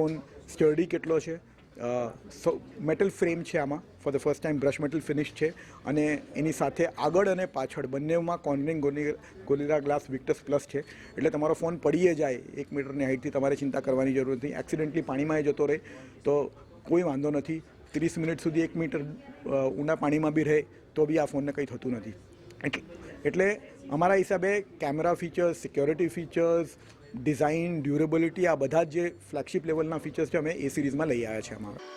Phone સ્ટર્ડી કેટલો છે? Metal frame છે આમાં for the first time brush metal finish છે. અને એની સાથે આગળ અને પાછળ બંનેમાં Corning Gorilla glass Victus plus છે. એટલે તમારો ફોન પડીએ જાય એક મીટરની હાઇટથી તમારે ચિંતા કરવાની જરૂર નથી. એક્સિડન્ટલી પાણીમાં જતો રહે, તો કોઈ વાંધો નથી. ત્રીસ મિનિટ સુધી એક મીટર ઊંડા પાણીમાં બી રહે, તો બી આ ફોનને કંઈ થતું નથી. એટલે અમારા હિસાબે camera features security features design durability આ બધા જ ફ્લેગશિપ લેવલના ફીચર્સ છે, અમે એ સિરીઝમાં લઈ આવ્યા છે અમારા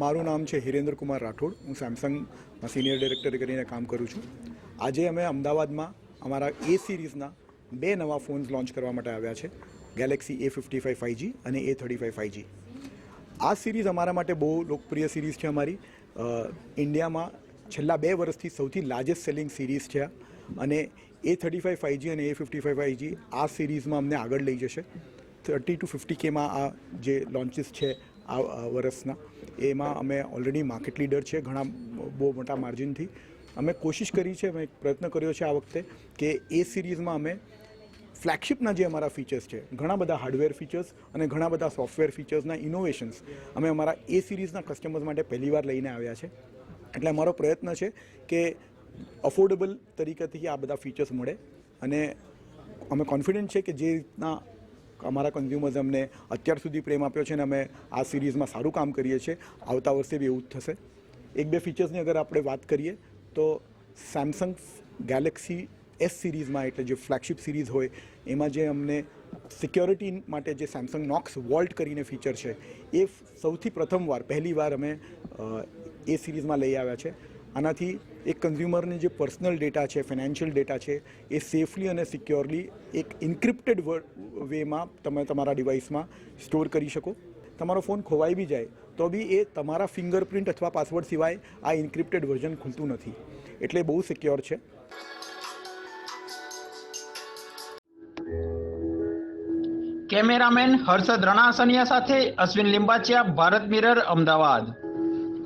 મારું નામ છે હિરેન્દ્ર કુમાર રાઠોડ. હું સેમસંગમાં સિનિયર ડિરેક્ટર કરીને કામ કરું છું. આજે અમે અમદાવાદમાં અમારા એ સિરીઝના બે નવા ફોન્સ લોન્ચ કરવા માટે આવ્યા છે Galaxy A fifty five five G અને A thirty five five G આ સિરીઝ અમારા માટે બહુ લોકપ્રિય સિરીઝ છે અમારી. ઇન્ડિયામાં છેલ્લા બે વર્ષથી સૌથી લાર્જેસ્ટ સેલિંગ સિરીઝ છે. અને એ થર્ટી ફાઇવ ફાઇવજી અને એ ફિફ્ટી ફાઇવ ફાઇવજી આ સિરીઝમાં અમને આગળ લઈ જશે. થર્ટી ટુ ફિફ્ટી કેમાં આ જે લોન્ચીસ છે આ વર્ષના, એમાં અમે ઓલરેડી માર્કેટ લીડર છે, ઘણા બહુ મોટા માર્જિનથી અમે કોશિશ કરી છે, અમે પ્રયત્ન કર્યો છે આ વખતે કે એ સિરીઝમાં અમે ફ્લેગશિપના જે અમારા ફીચર્સ છે, ઘણા બધા હાર્ડવેર ફીચર્સ અને ઘણા બધા સોફ્ટવેર ફીચર્સના ઇનોવેશન્સ અમે અમારા એ સિરીઝના કસ્ટમર્સ માટે પહેલીવાર લઈને આવ્યા છે. એટલે અમારો પ્રયત્ન છે કે અફોર્ડેબલ તરીકેથી આ બધા ફીચર્સ મળે અને અમે કોન્ફિડન્ટ છે કે જે રીતના અમારા કન્ઝ્યુમર્સ અમને અત્યાર સુધી પ્રેમ આપ્યો છે અને અમે આ સિરીઝમાં સારું કામ કરીએ છીએ, આવતા વર્ષે બી એવું જ થશે. એક બે ફીચર્સની અગર આપણે વાત કરીએ તો સેમસંગ ગેલેક્સી એસ સિરીઝમાં એટલે જે ફ્લેગશિપ સિરીઝ હોય, એમાં જે અમને સિક્યોરિટી માટે જે સેમસંગ નોક્સ વોલ્ટ કરીને ફીચર છે, એ સૌથી પ્રથમવાર, પહેલીવાર અમે એ સિરીઝમાં લઈ આવ્યા છે. આનાથી એક કન્ઝ્યુમરને જે પર્સનલ ડેટા છે ફિનાન્શિયલ ડેટા છે, એ સેફલી અને સિક્યોરલી એક ઇન્ક્રિપ્ટેડ વેમાં તમે તમારા ડિવાઇસમાં સ્ટોર કરી શકો. તમારો ફોન ખોવાઈ બી જાય, તો બી એ તમારા ફિંગરપ્રિન્ટ અથવા પાસવર્ડ સિવાય આ ઇન્ક્રિપ્ટેડ વર્ઝન ખુલતું નથી. એટલે બહુ સિક્યોર છે. કેમેરામેન હર્ષદ રણાસનિયા સાથે અશ્વિન લિંબાચિયા, ભારત મિરર, અમદાવાદ.